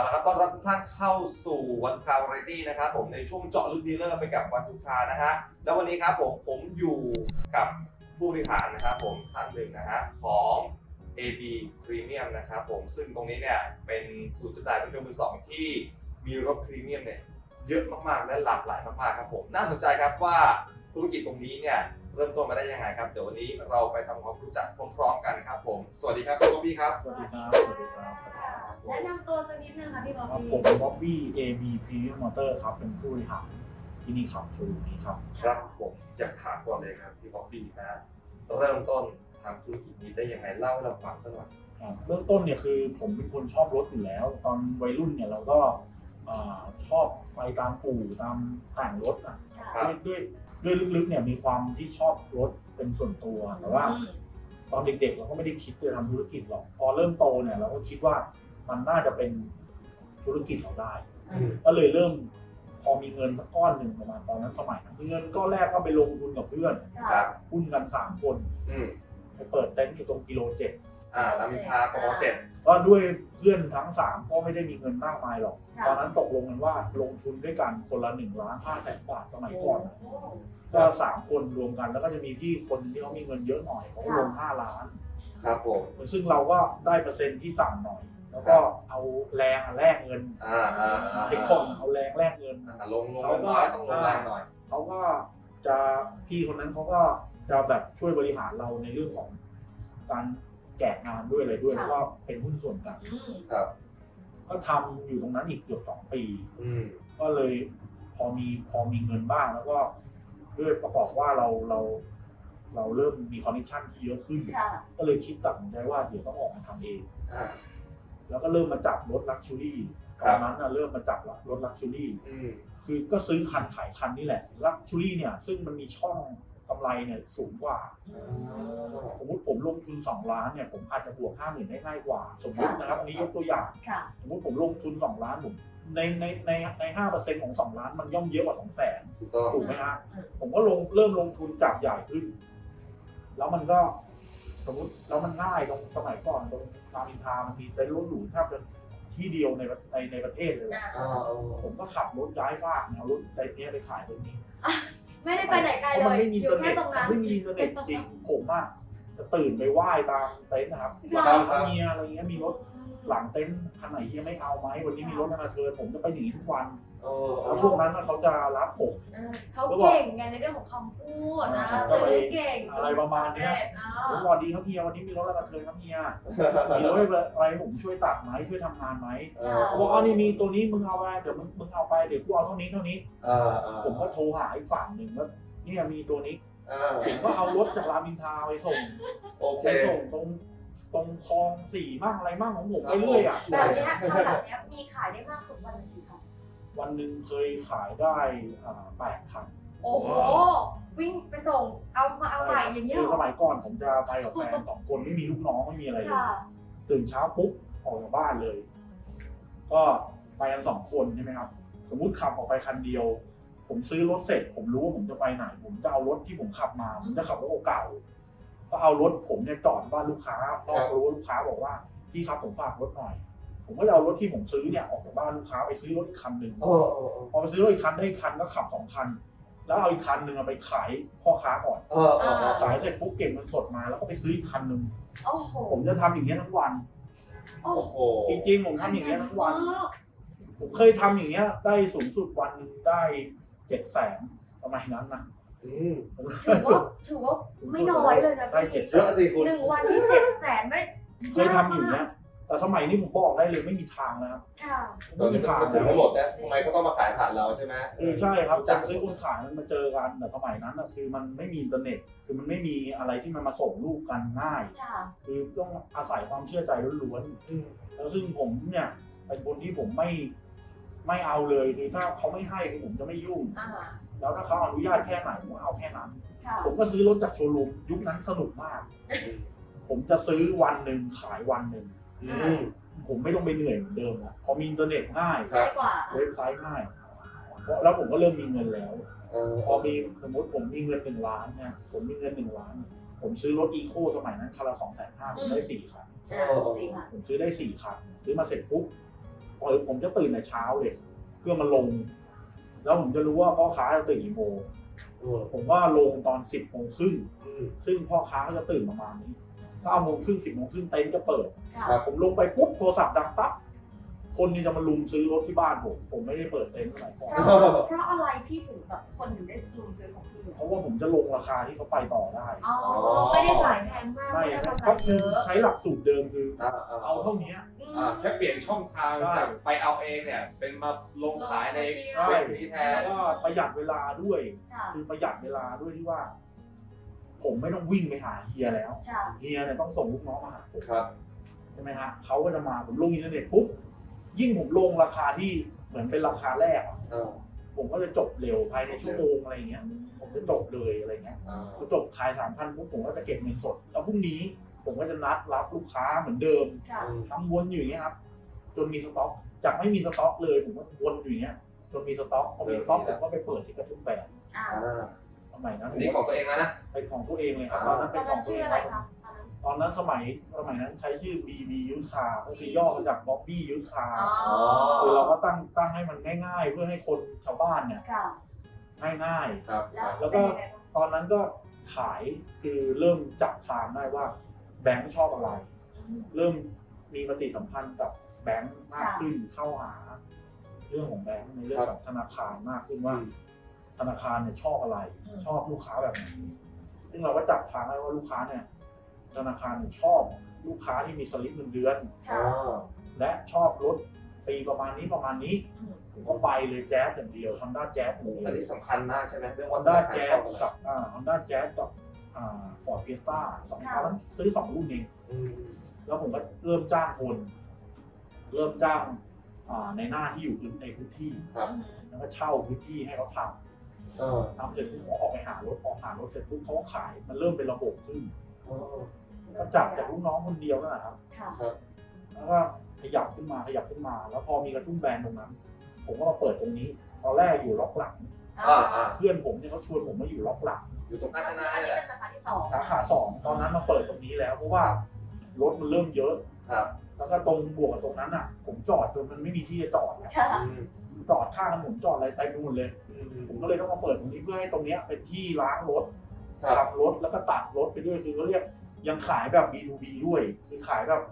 เอาละครับต้อนรับทุกท่านเข้าสู่วันคาวไรตี้นะครับผมในช่วงเจาะลึกดีลเลอร์ไปกับวันทุกคานะฮะแล้ววันนี้ครับผมผมอยู่กับผู้บริหารนะครับผมท่านหนึ่งนะฮะของ AB Premium นะครับผมซึ่งตรงนี้เนี่ยเป็นศูนย์จำหน่ายรถยนต์มือสองที่มีรถพรีเมียมเนี่ยเยอะมากๆและหลากหลายมากๆครับผมน่าสนใจครับว่า ธุรกิจตรงนี้เนี่ยเริ่มต้นมาได้ยังไงครับ เดี๋ยววันนี้เราไปทำความรู้จักพร้อมๆกันครับผม สวัสดีครับคุณบ๊อบบี้ครับ สวัสดีครับ สวัสดีครับแนะนำตัวสักนิดนึงค่ะพี่บ๊อบครับบี้ผมบ๊อบบี้ AB Premium Motor ครับ เป็นผู้บริหารที่นี่ครับโชว์รูมนี้ครับ ครับผมอยากถามก่อนเลยครับพี่บ๊อบบี้นะฮะเริ่มต้นทำธุรกิจนี้ได้ยังไงเล่าให้เราฟังสักหน่อยครับเริ่มต้นเนี่ยคือผมเป็นคนชอบรถอยู่แล้ว ตอนวัยรุ่นเนี่ยเราก็อ่าชอบไปตามปู่ตามแต่งรถอะค่ะด้วยด้วย ด้วยลึกๆเนี่ยมีความที่ชอบรถเป็นส่วนตัวแต่ว่าอืมตอนเด็กๆเราก็ไม่ได้คิดจะทำธุรกิจหรอก พอเริ่มโตเนี่ยเราก็คิดว่ามันน่าจะเป็นธุรกิจเราได้ ก็เลยเริ่มพอมีเงินสักก้อนหนึ่งประมาณตอนนั้นสมัยนั้นเงินก้อนแรกก็ไปลงทุนกับเพื่อนครัค่ะบหุ้นกันสามคนอืมไปเปิดเต็นท์อยู่ตรงกิโลเจ็ด อ่าลำพาปอเจ็ด ก็ด้วยเพื่อนทั้งสามก็ไม่ได้มีเงินมากมายหรอก ค่ะ ตอนนั้นตกลงกันว่าลงทุนด้วยกันคนละหนึ่งล้านห้าแสนบาทสมัยก่อนโอ้ก็สามคนรวมกันแล้วก็จะมีพี่คนที่เขามีเงินเยอะหน่อยเขาก็ลงห้าล้าน ครับผม ซึ่งเราก็ได้เปอร์เซ็นต์ที่ต่ำหน่อย แล้วก็เอาแรงอะแลกเงินอ่าอ่าอ่าไอ้ของเอาแรงแลกเงิน อ่าลงลงเงินน้อยต้องลงแรงหน่อย เขาก็จะพี่คนนั้นเขาก็จะแบบช่วยบริหารเราในเรื่องของการ แจกงานด้วยอะไรด้วย ค่ะ แล้วก็เป็นหุ้นส่วนกัน อืมครับ ก็ทำอยู่ตรงนั้นอีกเกือบสองปี อืม ก็เลยพอมีพอมีเงินบ้างแล้วก็ด้วยประกอบว่าเราเราเราเริ่มมีคอนเนคชั่นที่เยอะขึ้น ค่ะ ก็เลยคิดตัดสินใจว่าเดี๋ยวต้องออกมาทำเอง อ่า แล้วก็เริ่มมาจับรถลักชูรี่คตรัอบนนั้นนะเริ่มมาจับรถลักชูรี่ อืม คือก็ซื้อคันขายคันนี่แหละลักชูรี่เนี่ย ซึ่งมันมีช่องกำไรเนี่ยสูงกว่า สมมติผมลงทุน 2 ล้านเนี่ยผมอาจจะบวก5 0,000ได้ง่ายกว่า สมมตินะครับอันนี้ยกตัวอย่าง ค่ะ สมมติผมลงทุน 2 ล้านผมในในในในห้าเปอร์เซ็นต์ของ 2 ล้านมันย่อมเยอะกว่า2 0 0 0 0นถูกต้องถูกไหมฮะอืม ผมก็ลงเริ่มลงทุนจับใหญ่ขึ้น แล้วมันก็ สมมติแล้วมันง่ายตรงสมัยก่อนตรงรามอินทรามันมีเต็นท์รถหรูแทบจะที่เดียวในประในในประเทศเลย อ่าอ่าเอาผมก็ขับรถย้ายฟากเนี่ยเอารถไอ้เนี้ยไปขายตรงนี้ ไม่ได้ไปไหนไกลเพราะเลมันยไม่มีออินเทอยู่ร์แค่เน็ตตรงนั้น ไม่มีอินเทอร์เน็ตจริงผมอะจะตื่นไปไหว้ตามเต็นท์นะครับค่ะว่าถ้ามีอะไรเงี้ยมีรถ หลังเต็นท์คันไหนยังไม่เอาไหมวันนี้มีรถมาเทิร์นผมจะไปหนีทุกวันเออแล้วพวกนั้นน่ะเขาจะรับผม เออเขาเก่งไงในเรื่องของคำพูดนะก็ไปเก่งอะไรประมาณเนี้ยสำร็จเนผมอะสวัสดีครับเฮียวันนี้มีรถอะไรมาเทิร์นครับเฮียมีรถอะไรให้ผมช่วยตัดไหมช่วยทำงานไหมเออเขาบอกอ๋อนี่มีตัวนี้มึงเอาไปเดี๋ยวมึงมึงเอาไปเดี๋ยวกูเอาเท่านี้เท่านี้อ่าอ่าผมก็โทรหาอีกฝั่งหนึ่งว่าเนี่ยมีตัวนี้อ่าผมก็เอารถจากรามอินทราไปส่ง โอเค ไปส่งตรง ตรงคลองสี่มั่งอะไรมั่งของผมไปเรื่อยอะแบบเนี้ยทำแบบเนี้ยมีขายได้มากสุดวันหนึ่งกี่คันวันหนึ่งเคยขายได้อ่าแปดคันโอ้โหวิ่งไปส่งเอามาเอาใหม่อย่างเงี้ยคือเหรสอมัยก่อนผมจะไปกับแฟนสองคนไม่มีลูกน้องไม่มีอะไรเลยค่ะตื่นเช้าปุ๊บออกจากบ้านเลย ก็ไปกันสองคนใช่ไหมครับ สมมุติขับออกไปคันเดียว ผมซื้อรถเสร็จ ผมรู้ว่าผมจะไปไหน ผมจะเอารถที่ผมขับมา ผมจะขับรถเก่าๆ ก็เอารถผมเนี่ยจอดบ้านลูกค้าเพราะรู้ว่าลูกค้าบอกว่าพี่ครับผมฝากรถหน่อย ผมก็จะเอารถที่ผมซื้อเนี่ยออกจากบ้านลูกค้าไปซื้อรถอีกคันหนึ่งเออเออเออพอไปซื้อรถอีกคันได้อีกคันก็ขับสองคัน แล้วเอาอีกคันหนึ่งเอาไปขายพ่อค้าก่อนเออเออเออขายเสร็จปุ๊บเก็บเงินสดมาแล้วก็ไปซื้ออีกคันหนึ่งโอ้โหผมจะทำอย่างนี้ยทั้งวันโอ้โอ้โหโหจริงๆผมทำอย่างนี้ยทั้งวัน ผมเคยทำอย่างเงี้ย ได้สูงสุดวันหนึ่งได้เจ็ดแสนประมาณนั้นนะ อืม ถือว่าถือว่าไม่น้อยเลยนะได้พี่เจ็ดแสเยอะนสิคุณ หนึ่งวันที่เจ็ดแสนไม่เคยทำอย่างเงี้ยแต่สมัยนี้ผมบอกได้เลยไม่มีทางแล้วครับค่ะ ตอนไม่นี้มีทางมันถึแล้งวหมดนะทำไมเขาต้องมาขายผ่านเราใช่ไหมคือใช่ครับรู้คจักนซื้อคนขายมันมาเจอกันแต่สมัยนั้นนะคือมันไม่มีอินเทอร์เน็ต คือมันไม่มีอะไรที่มันมาส่งรูปกันง่าย ค่ะ คือต้องอาศัยความเชื่อใจล้วนอืม ๆแล้วซึ่งผมเนี่ยเป็นคนที่ผมไม่ไม่เอาเลยคือถ้าเขาไม่ให้คือผมจะไม่ยุ่ง อ่า แล้วถ้าเขาอนุญาตแค่ไหนผมก็เอาแค่นั้น ค่ะผมก็ซื้อรถจากโชว์รูมยุคนั้นสนุกมาก ผมจะซื้อวันหนึ่งขายวันหนึ่งอืม ผมไม่ต้องไปเหนื่อยเหมือนเดิมแล้วพอมีอินเทอร์เน็ตง่ายครับง่ายกว่า เว็บไซต์ง่ายเพราะแล้วผมก็เริ่มมีเงินแล้ว เออพอมีสมมติผมมีเงินหนึ่งล้านเนี่ยผมมีเงินหนึ่งล้านผมซื้อรถอีโคสมัยนั้นคันละสองแสนห้าผมได้สี่คัน อ่าสี่ค่ะผมซื้อได้สี่คันซื้อมาเสร็จปุ๊บเปิดผมจะตื่นแต่เช้าเลย เพื่อมาลง แล้วผมจะรู้ว่าพ่อค้าจะตื่นกี่โมงเออผมว่าลงตอนสิบโมงครึ่งอืมซึ่งพ่อค้าเขาจะตื่นประมาณนี้เก้าโมงครึ่งสิบโมงครึ่งเต็นท์จะเปิดค่ะครับผมลงไปปุ๊บโทรศัพท์ดังปั๊บ คนนี่จะมาลุมซื้อรถที่บ้านผม ผมไม่ได้เปิดเต็นท์อะไรก่อนเพราะเพราะอะไรพี่ถึงแบบคนถึงได้ซื้อซื้อของพี่เพราะว่าผมจะลงราคาที่เขาไปต่อได้อ๋อไม่ได้ขายแพงมากไม่ไม่ได้ครับกำไรก็เยคืออะใช้หลักสูตรเดิมคืออ่าอ่าเอาเท่านี้อ่าแค่เปลี่ยนช่องทางใช่จากไปเอาเองเนี่ยเป็นมาลงขายในใช่เว็บนี้แทแล้นวก็ประหยัดเวลาด้วยค่ะคือประหยัดเวลาด้วยที่ว่า ผมไม่ต้องวิ่งไปหาเฮียแล้วค่ะเฮียเนี่ยต้องส่งลูกน้องมาหาผมครับใช่ไหมฮะเขาก็จะมาผมลงอินเทอร์เน็ตปุ๊บ ยิ่งผมลงราคาที่เหมือนเป็นราคาแรกอะเออผมก็จะจบเร็วภายในชั่วโมงอะไรอย่างเงี้ย ผมจะจบเลยอะไรเงี้ยอ่าพอจบขายสามพันปุ๊บผมก็จะเก็บเงินสด แล้วพรุ่งนี้ผมก็จะนัดรับลูกค้าเหมือนเดิมค่ะอืมทำวนอยู่อย่างเงี้ยครับ จนมีสต็อก จากไม่มีสต็อกเลย ผมก็วนอยู่อย่างเงี้ย จนมีสต็อกพอมีสต็อกผมก็ไปเปิดที่กระทุ่มแบนอ่าอ่าสมัยนั้นอันนี้ของตัวเองแล้วนะ เป็นของตัวเองเลยครับอ่าตอนนั้นตเป็อนนขนั้อนงตัวชื่อเองอะไรครับคะ ตอนนั้นตอนนั้นสมัยสมัยนั้นใช้ชื่อ BB Use Car ก็คือย่อมาจาก Bobby Use Car อ๋อ คือเราก็ตั้งตั้งให้มันง่าย ๆ เพื่อให้คนชาวบ้านเนี่ยค่ะ ง่าย ครับแล้วแล้วก็ เป็นยังไงบ้างๆ ตอนนั้นก็ขายคือเริ่มจับทางได้ว่าแบงค์ชอบอะไร อืม เริ่มมีปฏิสัมพันธ์กับแบงค์มากค่ะขึ้นเข้าหา เรื่องของแบงค์ในเรื่องครับของธนาคารมากขึ้นว่า ธนาคารเนี่ยชอบอะไร อืม ชอบลูกค้าแบบไหนซึ่งเราก็จับทางได้ว่าลูกค้าเนี่ย ธนาคารเนี่ยชอบลูกค้าที่มีสลิปเงินเดือน ค่ะอ่าและชอบรถปีประมาณนี้ประมาณนี้อืมผมก็ไปเลยแจ๊สอย่างเดียวฮอนด้าแจ๊สอย่างเดียวอันนี้สำคัญมากใช่ไหมเรื่องฮอว่านด้าธนครแจ๊ชสอบอะไรกับอ่าฮอนด้าแจ๊สกับอ่าฟอร์ดเฟียสต้าสองคันนั้นซื้อสองรุ่นเอง อืมแล้วผมก็เริ่มจ้างคน เริ่มจ้างอ่าในหน้าที่อยู่ในพื้นที่ครับอืมแล้วก็เช่าพื้นที่ให้เขาทเออำทำเสร็จปุ๊บเขาออกไปหารถออกหารถเสร็จปุ๊บเขาก็ขายมันเริ่มเป็นระบบขึ้นเออ ก็จับจากลูกน้องคนเดียวนั่นแหละครับ ค่ะ ครับแล้วก็ขยับขึ้นมาขยับขึ้นมา แล้วพอมีกระทุ่มแบนตรงนั้น ผมก็มาเปิดตรงนี้ ตอนแรกอยู่ล็อกหลัง อ่าอ่าเพื่อนผมเนี่ยเขาชวนผมมาอยู่ล็อกหลังอยู่ตรงการจนาอันเนี่ยนี้แหละเป็นสาขาที่สองสาขาสองตอนนั้นมาเปิดตรงนี้แล้วเพราะว่ารถมันเริ่มเยอะ ครับแล้วก็ตรงบวกกับตรงนั้นอะ ผมจอดจนมันไม่มีที่จะจอดนะค่ะ อืมจอดข้างถนนจอดอะไรเต็มไปหมดเลย อืมผมก็เลยต้องมาเปิดตรงนี้เพื่อให้ตรงเนี้ยเป็นที่ล้างรถ ครับ ทำรถแล้วก็ตัดรถไปด้วยคือเขาเรียกยังขายแบบ B2B ด้วย คือขายแบบ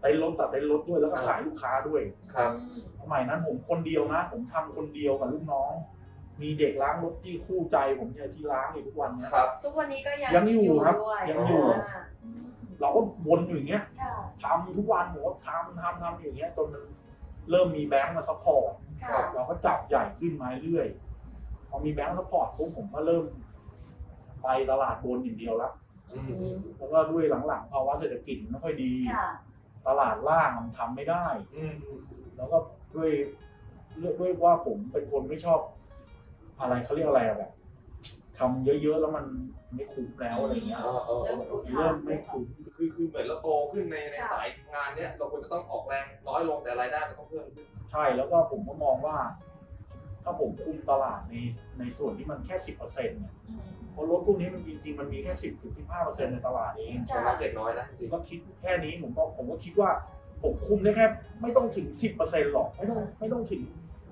เต็นท์รถตัดเต็นท์รถด้วยแล้วก็ขายลูกค้าด้วย ครับอืมสมัยนั้นผมคนเดียวนะ ผมทำคนเดียวกับลูกน้อง มีเด็กล้างรถที่คู่ใจผมเนี่ยที่ล้างอยู่ทุกวันเนี้ยครับ ทุกวันนี้ก็ยังยังอยู่ครับด้วยยังอยู่าอืมเราก็วนอยู่อย่างเงี้ยค่ะทำทุกวันผมก็ทำทำทำอย่างเงี้ยจนมันเริ่มมีแบงค์มาซัพพอร์ต ค่ะเราก็จับใหญ่ขึ้นมาเรื่อย พอมีแบงค์ซัพพอร์ตปุ๊บผมก็เริ่ม ไปตลาดบนอย่างเดียวละอืมแล้วก็ด้วยหลังๆภาวะเศรษฐกิจมันไม่ค่อยดี ค่ะ ตลาดล่างมันทำไม่ได้ อืมแล้วก็ด้วยด้วยว่าผมเป็นคนไม่ชอบ อะไรเขาเรียกอะไรอะแบบทำเยอะๆแล้วมันไม่คุ้มแล้วอะไรเงี้ยเออเออเอเริ่มอรู้ทางเริ่มไม่คุ้ม คือคือเหมือนเราโตขึ้นในในสายงานเนี้ยเราควรจะต้องออกแรงน้อยลงแต่รายได้มันต้องเพิ่มขึ้นใช่แล้วก็ผมก็มองว่า ถ้าผมคุมตลาดในในส่วนที่มันแค่สิบเปอร์เซ็นต์เนี่ยอืมเพ ราะรถพวกนี้มันจริงๆมันมีแค่สิบถึงสิบห้าเปอร์เซ็นต์ในตลาดเองใช่ใช้มาเก็ตน้อยนะจผริมง ก็คิดแค่นี้ผมก็ผมก็คิดว่าผมคุมได้แค่ไม่ต้องถึงสิบเปอร์เซ็นต์หรอกไม่ต้องไม่ต้องถึง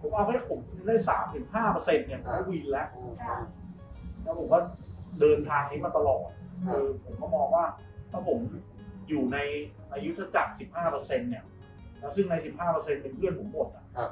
ผมเอาแค่ผมคุมได้สามถึงห้าเปอร์เซ็นต์เนี่ยผมก็วินแล้ว ค่ะ แล้วผมก็เดินทางนี้มาตลอดครัคืบอผมก็มองว่าถ้าผมอยู่ในอายุทจักร 15เปอร์เซ็นต์เนี่ย แล้วซึ่งใน 15เปอร์เซ็นต์เป็นเพื่อนผมหมดอะครับ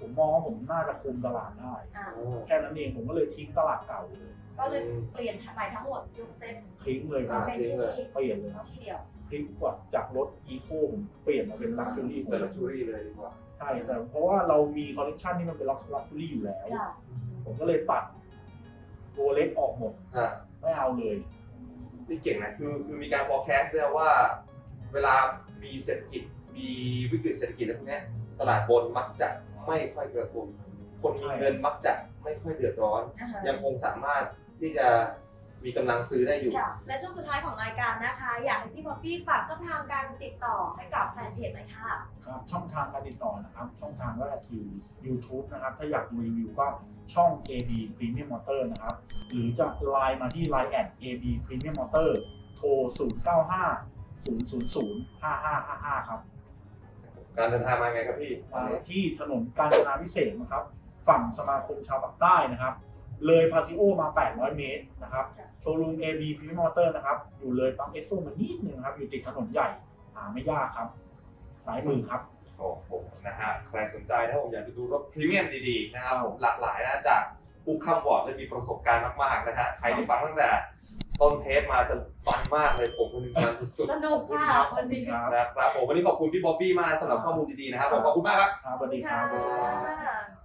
ผมมองว่าผมน่าจะคุมตลาดได้ อ่าเออแค่นั้นเองผมก็เลยทิ้งตลาดเก่าเลย ก็เลยเปลี่ยนใหม่ทั้งหมดยกเซ็ตทิ้งเลยคมารับเป็นที่นี้เปลี่ยนเลยครับที่เดียวทิ้งกว่าจากรถอีโคผมเปลี่ยนมาเป็นลักชัวรี่เป็นลักชัวรี่เลยดีกว่าใช่แต่เพราะว่าเรามีคอลเลคชันที่มันเป็นลักชัวรี่อยู่แล้วค่ะผมก็เลยตัดตัวเล็กออกหมดอ่าไม่เอาเลยนี่เก่งนะคือคือมีการ forecast ด้วยว่า เวลามีเศรษฐกิจมีวิกฤตเศรษฐกิจอะไรพวกเนี้ยตลาดบนมักจะไม่ค่อยกระตุ้นคนมีเงินมักจะไม่ค่อยเดือดร้อนอ่าฮะยังคงสามารถ ที่จะมีกำลังซื้อได้อยู่ ค่ะและช่วงสุดท้ายของรายการนะคะ อยากให้พี่ป๊อปปี้ฝากช่องทางการติดต่อให้กับแฟนเพจหน่อยค่ะ ครับช่องทางการติดต่อนะครับ ช่องทางแรกคือ YouTube นะครับ ถ้าอยากดูรีวิวก็ช่อง AB Premium Motor นะครับ หรือจะไลน์มาที่ Line แอด AB Premium Motor โทร 0 9 5 0 0 0 5 5 5 5 ครับการเดินทางมาไงครับพี่มาที่ถนนกาญจนาพิเศษกนะครับ ฝั่งสมาคมชาวปากใต้นะครับ เลยพาซิโอมา 800 เมตรนะครับ โชว์รูม AB p r i m o t o r นะครับ อยู่เลยปั๊มเอสโซมานิดนึงนะครับ อยู่ติดถนนใหญ่ หาไม่ยากครับ สายมือครับ โอ้โห นะฮะ ใครสนใจนะผมอยากจะดูรถพรีเมียมดีๆ นะครับผมหลากหลายนะจากผู้ข้ามวอร์ดและมีประสบการณ์มากๆ นะฮะ ใครที่ฟังตั้งแต่ต้นเทปมาจะฟังมากเลยผมคนหนึงงานสุดสนุกค่ะวันนี้ครับๆนะครับผมวันนี้ขอบคุณพี่บ๊อบบี้มากนะสำหรับข้อมูลดีๆ นะครับผมขอบคุณมากครับครับสวัสดีครับค่ะ